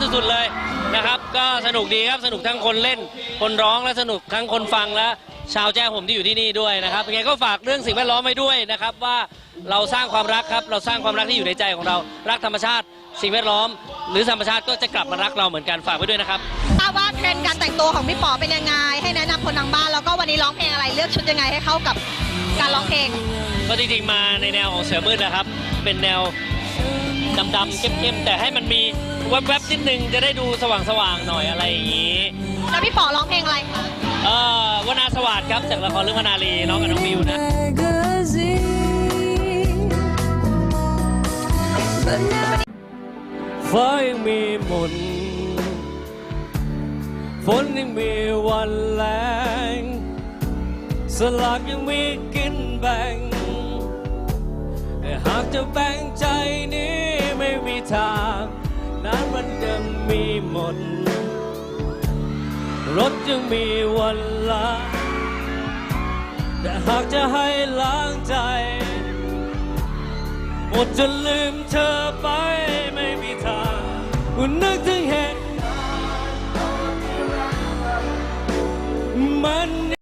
สุดๆเลยนะครับ ก็สนุกดีครับสนุกทั้งคนเล่น คนร้องและสนุกทั้งคนฟังและชาวแจ้ผมที่อยู่ที่นี่ด้วยนะครับยังไงก็ฝากเรื่องสิ่งแวดล้อมไว้ด้วยนะครับว่าเราสร้างความรักครับเราสร้างความรักที่อยู่ในใจของเรารักธรรมชาติ สิ่งแวดล้อม หรือธรรมชาติก็จะกลับมารักเราเหมือนกันฝากไว้ด้วยนะครับทราบว่าเทรนด์การแต่งตัวของพี่ป๋อเป็นยังไง ให้แนะนำคนทางบ้านแล้วก็วันนี้ร้องเพลงอะไรเลือกชุดยังไงให้เข้ากับการร้องเพลง ก็จริงๆมาในแนวของเสือมืดนะครับ เป็นแนว ดำๆเข้มๆแต่ให้มันมีแวบๆนิดนึงจะได้ดูสว่างๆหน่อยอะไรอย่างนี้ แล้วพี่ป๋อร้องเพลงอะไรคะเอ่อวนาสวัสดครับจากละครเรื่องพนาลีน้องกับน้องมิวนะ ฟ้ายังมีมนต์ฝนยังมีวันแรงสลากยังมีกินแบ่งแต่หากจะแบ่งใจนี้ไม่มี ทางนั้นมันยังมีหมด รถยังมีวันละแต่หากจะให้ล้างใจ หมดจะลืมเธอไปไม่มีทางคุณนึกถึงเหตุมัน